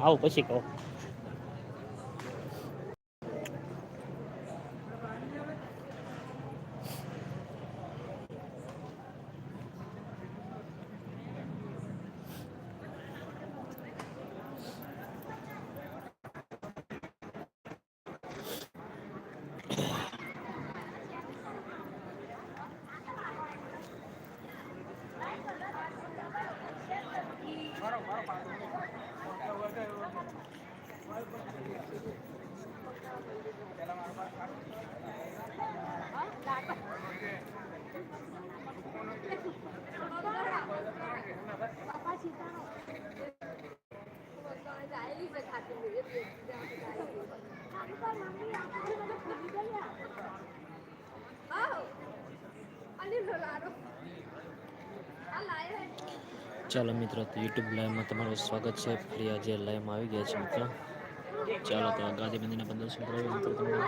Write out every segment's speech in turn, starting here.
આવું પછી કહો. ચાલો મિત્રો યુટ્યુબ લાઈવમાં તમારું સ્વાગત છે. ફરી આજે લાઈવમાં આવી ગયા છે મિત્રો. ચાલો, તો ગાંધી મંદિરના પંદર દર્શન કરાવીએ મિત્રો તમને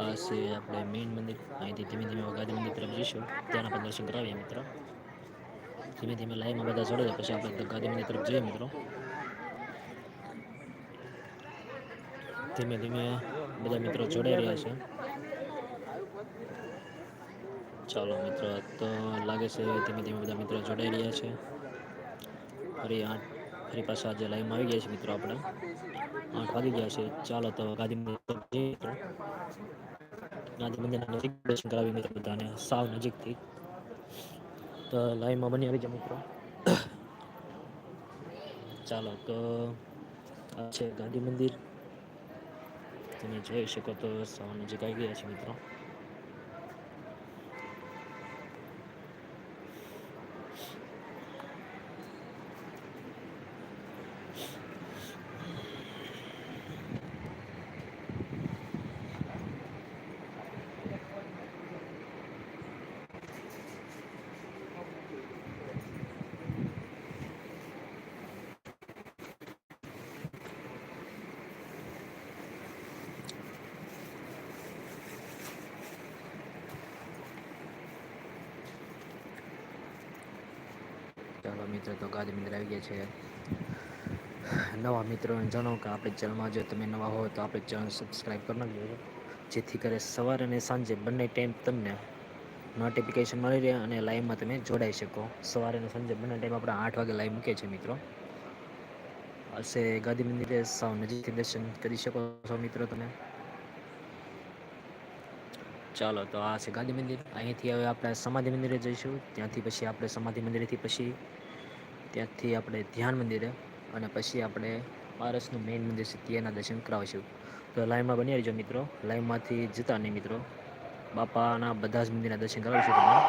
આ છે આપણે મેઇન મંદિર. અહીંથી ધીમે ધીમે ગાંધી મંદિર તરફ જઈશું. ત્યાંના પ્રદર્શન દર્શન કરાવીએ મિત્રો. ધીમે ધીમે લાઈવમાં બધા જોડે પછી આપણે ગાંધી મંદિર તરફ જઈએ મિત્રો. ધીમે ધીમે બધા મિત્રો જોડાઈ રહ્યા છે. ચાલો મિત્રો તો લાગે છે ધીમે ધીમે બધા મિત્રો જોડાઈ રહ્યા છે. ફરી આઠ ફરી પાછા આજે લાઈવમાં આવી ગયા છે મિત્રો આપણે. આઠ વાગી ગયા છે. ચાલો તો ગાંધી મંદિર ગાંધી મંદિરના નજીક દર્શન કરાવી મિત્રો બધાને, સાવ નજીકથી. તો લાઈવમાં બની આવી જાય મિત્રો. ચાલો તો, આ છે ગાંધી મંદિર. તમે જોઈ શકો તો સાવ નજીક આવી ગયા છે મિત્રો ચાલો મિત્રો તો ગાંધી મંદિર આવી ગયા છે. નવા મિત્રોને જણાવો કે આપણે ચેનલમાં જો તમે નવા હો તો આપણે ચેનલ સબસ્ક્રાઈબ કરી નાખજો. જેથી કરે સવારે અને સાંજે બંને ટાઈમ તમને નોટિફિકેશન મળી રહે અને લાઈવમાં તમે જોડાઈ શકો. સવારે અને સાંજે બંને ટાઈમ આપણે આઠ વાગે લાઈવ મૂકે છે મિત્રો. હશે ગાંધી મંદિરે સાવ નજીકથી દર્શન કરી શકો છો મિત્રો તમે. ચાલો તો આ છે ગાંધી મંદિર અહીંથી હવે આપણે સમાધિ મંદિરે જઈશું. ત્યાંથી પછી આપણે સમાધિ મંદિરેથી પછી ત્યાંથી આપણે ધ્યાન મંદિરે અને પછી આપણે પારસનું મેઇન મંદિર છે ત્યાંના દર્શન કરાવીશું. તો લાઈવમાં બની રહીજો મિત્રો. લાઈવમાંથી જતા નહીં મિત્રો. બાપાના બધા જ મંદિરના દર્શન કરાવીશું તમને.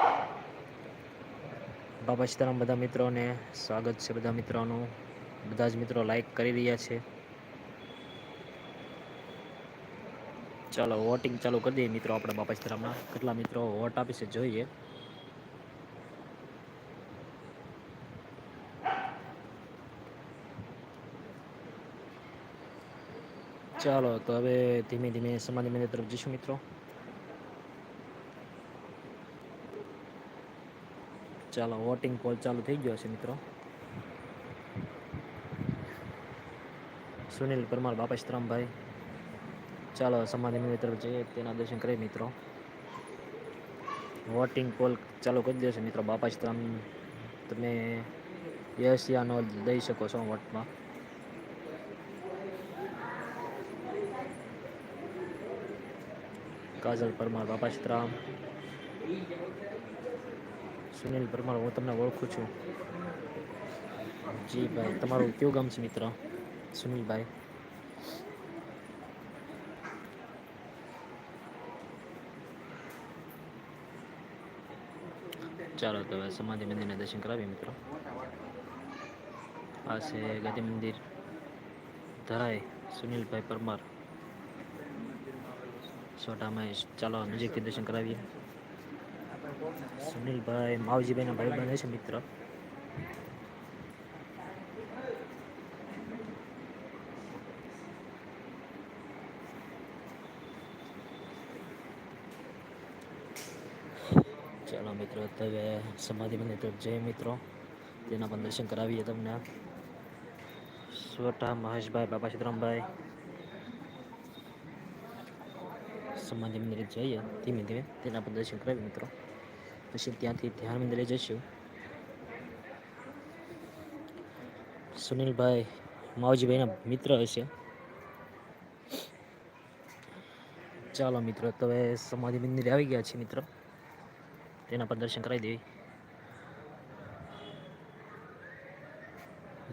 બાપા સીતારામ બધા મિત્રોને સ્વાગત છે બધા મિત્રોનું. બધા જ મિત્રો લાઈક કરી રહ્યા છે. ચાલો વોટિંગ ચાલુ કરી દઈએ મિત્રો આપણે બાપા સીતારામના. કેટલા મિત્રો વોટ આપી છે જોઈએ. ચાલો, તો હવે ધીમે ધીમે સમાધિ મંદિર તરફ જઈશું મિત્રો. ચાલો વોટિંગ પોલ ચાલુ થઈ ગયો છે મિત્રો. સુનિલ પરમાર, બાપા સીતરામભાઈ ચાલો સમાધિ મંદિર તરફ જઈએ. તેના દર્શન કરીએ મિત્રો. વોટિંગ પોલ ચાલુ કરી દેશે મિત્રો. બાપાશ્રામ તમે યસ દઈ શકો છો વોટમાં. કાજલ પરમાર બાપા સીતરામ સુનિલ પરમાર, હું તમને ઓળખું છું. જી ભાઈ, તમારું કયું ગામ છે મિત્ર? સુનિલભાઈ. ચાલો તો હવે સમાધિ મંદિરના દર્શન કરાવીએ મિત્રો. આ છે ગાંધી મંદિર ધરાય સુનિલભાઈ પરમાર. સોટામાં ચાલો નજીકથી દર્શન કરાવીએ. સુનિલભાઈ, માવજીભાઈના ભાઈ બને છે મિત્ર. ચાલો મિત્રો તો હવે સમાધિ મંદિર તરફ જય મિત્રો. તેના પણ દર્શન કરાવીએ તમને. સોટા મહેશભાઈ, બાપા સીતરામભાઈ સમાધિ મંદિરે જઈએ, ધીમે ધીમે તેના પર દર્શન કરાવી મિત્રો. પછી ત્યાંથી ધ્યાન મંદિરે જઈશું. સુનિલભાઈ માવજીભાઈના મિત્ર હશે. ચાલો મિત્રો, તો હવે સમાધિ મંદિરે આવી ગયા છીએ મિત્રો. તેના પર દર્શન કરાવી દેવી.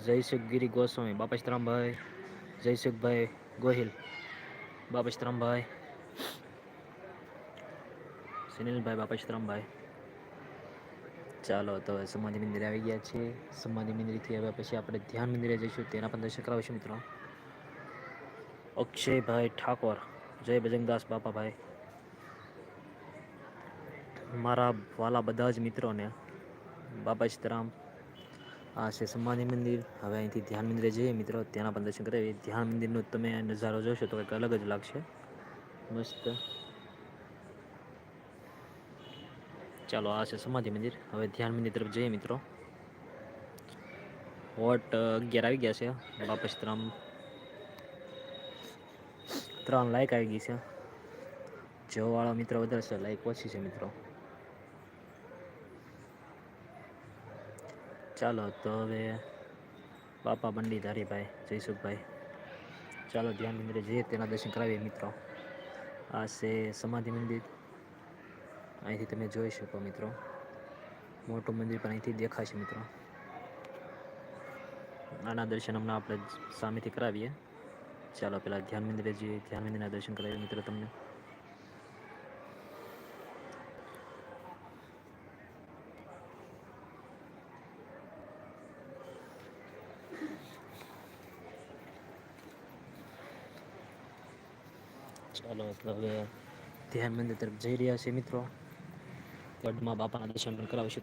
જયસુખ ગિરી ગોસ્વામી, બાપા સીતરામભાઈ જયસુખભાઈ ગોહિલ, બાપા સીતરામભાઈ સુનિલભાઈ બાપા સીતરામભાઈ ચાલો, તો સમાધિ મંદિરે આવી ગયા છીએ. સમાધિ મંદિરથી હવે પછી આપણે ધ્યાન મંદિરે જઈશું. તેના પણ દર્શન કરાવીશું મિત્રો. અક્ષયભાઈ ઠાકોર. જય બજરંગદાસ બાપાભાઈ મારા વાલા બધા જ મિત્રોને બાપા સીતારામ આ છે સમાધિ મંદિર. હવે અહીંથી ધ્યાન મંદિરે જઈએ મિત્રો. ત્યાંના પણ દર્શન કરાવીએ. ધ્યાન મંદિરનો તમે નજારો જોશો તો કંઈક અલગ જ લાગશે. મસ્ત. ચાલો આ છે સમાધિ મંદિર. હવે ધ્યાન મંદિર તરફ જઈએ મિત્રો. વોટ અગિયાર આવી ગયા છે. વાપસ ત્રણ ત્રણ લાઈક આવી ગઈ છે. જોવાળો મિત્રો વધારે છે લાઈક ઓછી છે મિત્રો. ચાલો તો હવે બાપા બંડી ધારીભાઈ, જયસુખભાઈ. ચાલો ધ્યાન મંદિરે જઈએ, તેના દર્શન કરાવીએ મિત્રો. આ છે સમાધિ મંદિર. અહીંથી તમે જોઈ શકો મિત્રો. મોટું મંદિર પણ અહીંથી દેખાશે મિત્રો. આના દર્શન હમણાં આપણે સામેથી કરાવીએ. ચાલો પેલા ધ્યાન મંદિરે જઈએ. ધ્યાન મંદિરના દર્શન કરાવીએ મિત્રો તમને. ચાલો, તો હવે ધ્યાન મંદિર તરફ જઈ રહ્યા છે મિત્રો. ગઢમાં બાપાના દર્શન પણ કરાવીશું.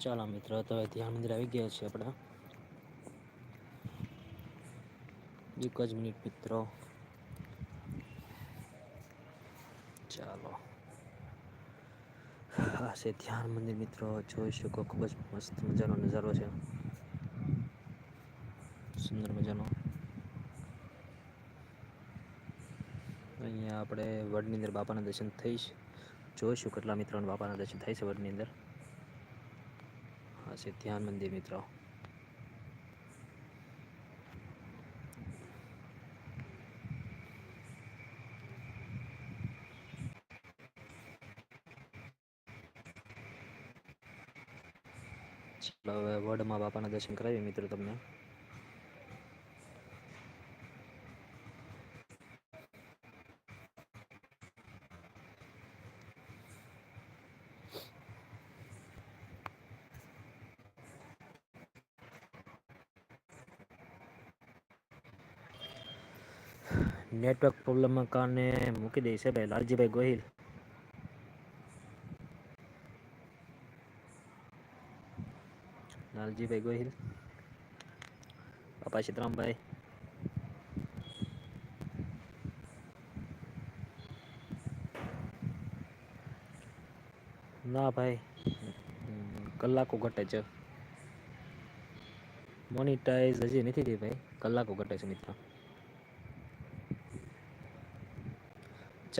ચાલો મિત્રો, તો ધ્યાન મંદિર આવી ગયા છે આપણે. એક જ મિનિટ મિત્રો. ચાલો. આ છે ધ્યાન મંદિર મિત્રો, જોઈ શકો, ખૂબ જ મસ્ત મજાનો નજારો છે. સુંદર મજાનો. અહીંયા આપણે વડની અંદર બાપાના દર્શન થઈશ. જોઈશું કેટલા મિત્રોને બાપાના દર્શન થાય છે વડની અંદર. હા, છે ધ્યાન મંદિર મિત્રો. હવે વડમાં બાપાના દર્શન કરાવીએ મિત્રો તમને. નેટવર્ક પ્રોબ્લેમના કારણે મૂકી છે ભાઈ, લાલજીભાઈ ગોહિલ. લાલજીભાઈ ગોહિલ. બાપા સીતરામભાઈ ના ભાઈ, કલાકો ઘટે છે. મોનિટાઈઝ હજી નથી થઈ ભાઈ, કલાકો ઘટે છે મિત્રો.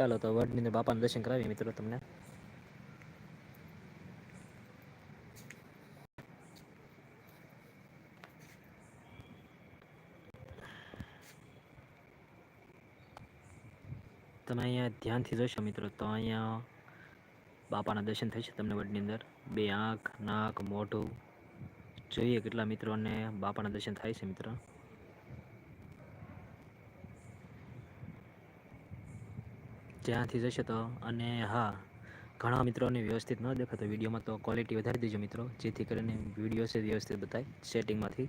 ચાલો તો વડની અંદર બાપાના દર્શન કરાવીએ મિત્રો તમને. તમે અહીંયા ધ્યાનથી જોશો મિત્રો તો અહીંયા બાપાના દર્શન થશે તમને વડની અંદર. બે આંખ, નાક, મોઢું. જોઈએ કેટલા મિત્રોને બાપાના દર્શન થાય છે મિત્રો. ધ્યાનથી જશે તો અને હા, ઘણા મિત્રોને વ્યવસ્થિત ન દેખાતો વિડીયોમાં, તો ક્વોલિટી વધારી દેજો મિત્રો, જેથી કરીને વીડિયો છે વ્યવસ્થિત બતાય સેટિંગમાંથી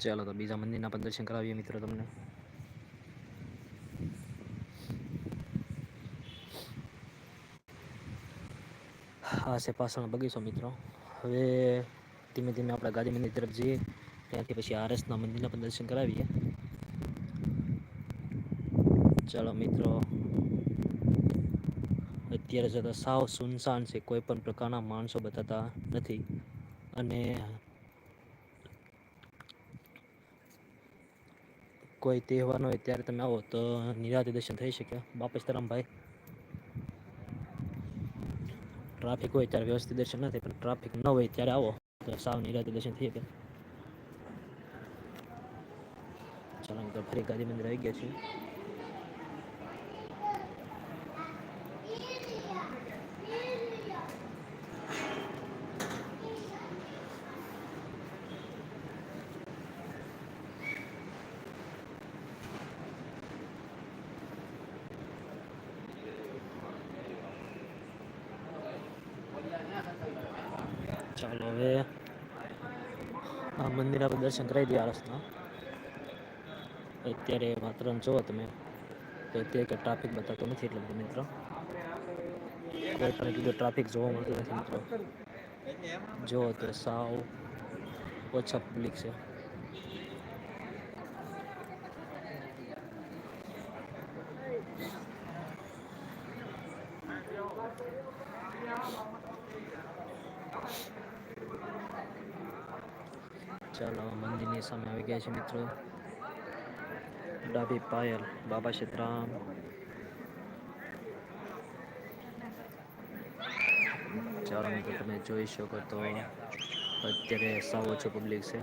ચાલો તો બીજા મંદિરના પણ દર્શન કરાવીએ મિત્રો તમને. હા, છે પાછળનો બગીચો મિત્રો. હવે ધીમે ધીમે આપણે ગાંધી મંદિર તરફ જઈએ. ત્યાંથી પછી આરએસના મંદિરના પણ દર્શન કરાવીએ. ચાલો મિત્રો, અત્યારે જતા સાવ સુનસાન છે, કોઈ પણ પ્રકારના માણસો બતાતા નથી. અને કોઈ તહેવાર હોય ત્યારે તમે આવો તો નિરાતે દર્શન થઈ શકે. બાપા સીતારામભાઈ ટ્રાફિક હોય ત્યારે વ્યવસ્થિત દર્શન નથી પણ ટ્રાફિક ન હોય ત્યારે આવો તો સાવ નિરાતે દર્શન થઈ શકે. ચાલો મિત્રો ફરી ગાંધી મંદિર આવી ગયા છીએ ચાલો હવે આ મંદિર આપણે દર્શન કરાવી દઈએ આરસના અત્યારે માત્ર જુઓ તમે, તો અત્યારે કે ટ્રાફિક બતાવતો નથી એટલે બધું મિત્રો. કોઈ જગ્યાએ ટ્રાફિક જોવા મળતું નથી મિત્રો. જુઓ તો સાવ ઓછા પબ્લિક છે. ચાલો મંદિરની સામે આવી ગયા છે મિત્રો. ડાબી પાયલ બાબા સીતરામ ચાલો મિત્રો, તમે જોઈ શકો તો અત્યારે સાવ ઓછો પબ્લિક છે.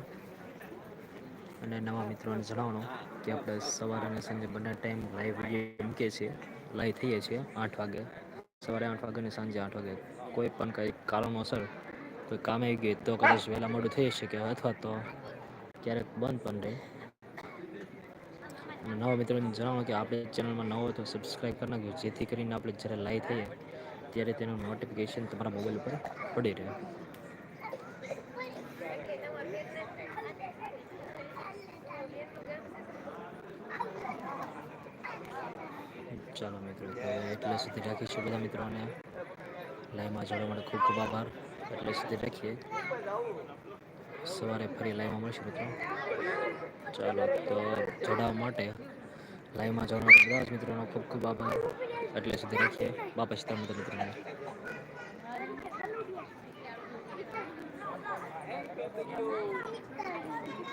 અને નવા મિત્રોને જણાવવાનું કે આપણે સવારે અને સાંજે બંને ટાઈમ લાઈવ મૂકીએ છીએ લાઈવ થઈએ છીએ આઠ વાગે. સવારે આઠ વાગે અને સાંજે આઠ વાગે. કોઈ પણ કંઈ કારણોસર કોઈ કામ આવી ગયું તો કદાચ વહેલા મોડું થઈ શકે અથવા તો ક્યારેક બંધ પણ રહે. નવા મિત્રોને જણાવો કે આપણે ચેનલમાં નવો તો સબસ્ક્રાઈબ કરી નાખજો, જેથી કરીને આપણે જ્યારે લાઈવ થઈએ ત્યારે તેનું નોટિફિકેશન તમારા મોબાઈલ ઉપર પડી રહે. ચાલો મિત્રો એટલે સુધી રાખીશું બધા મિત્રોને. લાઈવમાં જોડવા માટે ખૂબ ખૂબ આભાર. એટલે સુધી રાખીએ. સવારે ફરી લાઈવમાં મળશું મિત્રો. ચાલો તો જોડાવા માટે લાઈવમાં જવા માટે બધા જ મિત્રોનો ખૂબ ખૂબ આભાર. એટલે સુધી રાખીએ. બાપા સીતા મિત્રોને.